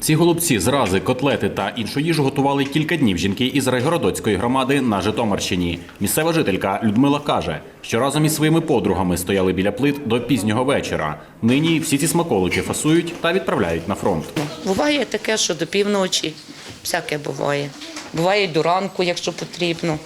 Ці голубці, зрази, котлети та іншу їжу готували кілька днів жінки із Райгородоцької громади на Житомирщині. Місцева жителька Людмила каже, що разом із своїми подругами стояли біля плит до пізнього вечора. Нині всі ці смаколики фасують та відправляють на фронт. Буває таке, що до півночі, всяке буває. Буває й до ранку, якщо потрібно.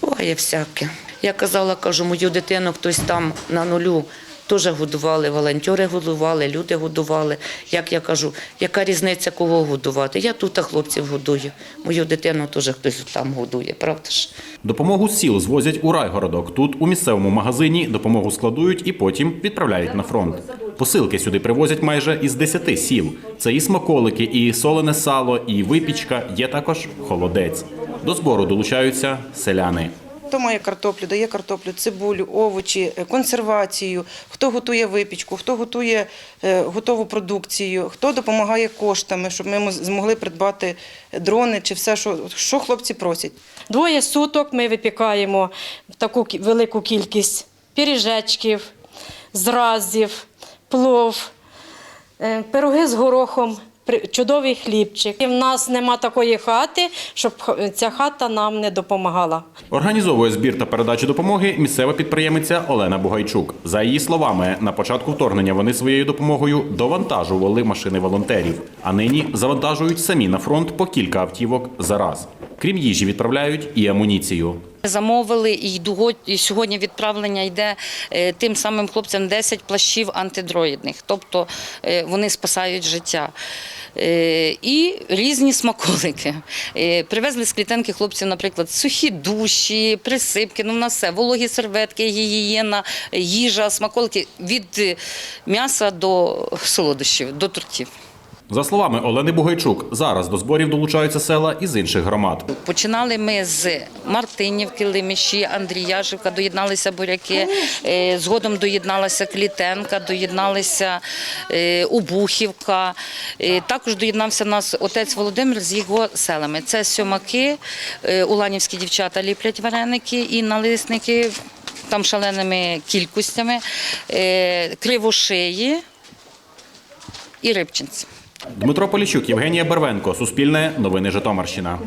Буває всяке. Я казала, кажу, мою дитину хтось там на нулю теж годували, волонтери годували, люди годували. Як я кажу, яка різниця кого годувати? Я тут хлопців годую. Мою дитину теж хтось там годує, правда ж? Допомогу з сіл звозять у райгородок. Тут у місцевому магазині допомогу складують і потім відправляють на фронт. Посилки сюди привозять майже із 10 сіл. Це і смаколики, і солене сало, і випічка. Є також холодець. До збору долучаються селяни. Хто має картоплю, дає картоплю, цибулю, овочі, е, консервацію, хто готує випічку, хто готує е, готову продукцію, хто допомагає коштами, щоб ми змогли придбати дрони чи все, що, що хлопці просять. Двоє суток ми випікаємо таку велику кількість пиріжечків, зразів, плов, е, пироги з горохом, чудовий хлібчик. І в нас нема такої хати, щоб ця хата нам не допомагала. Організовує збір та передачу допомоги місцева підприємиця Олена Бугайчук. За її словами, на початку вторгнення вони своєю допомогою довантажували машини волонтерів, а нині завантажують самі на фронт по кілька автівок за раз. Крім їжі, відправляють і амуніцію. Замовили і сьогодні відправлення йде е, тим самим хлопцям 10 плащів антидроїдних, тобто е, вони спасають життя. Е, І різні смаколики. Привезли з клітенки хлопців, наприклад, сухі душі, присипки, ну в нас все, вологі серветки, гігієна, їжа, смаколики від м'яса до солодощів, до тортів. За словами Олени Бугайчук, зараз до зборів долучаються села із інших громад. Починали ми з Мартинівки, Лиміші, Андріяшівка, доєдналися буряки. Е, Згодом доєдналася Клітенка, доєдналися е, Убухівка. Е, Також доєднався нас отець Володимир з його селами. Це сьомаки, уланівські дівчата ліплять вареники і налисники. Там шаленими кількостями, кривошиї і рибчинці. Дмитро Поліщук, Євгенія Бервенко, Суспільне, Новини Житомирщина.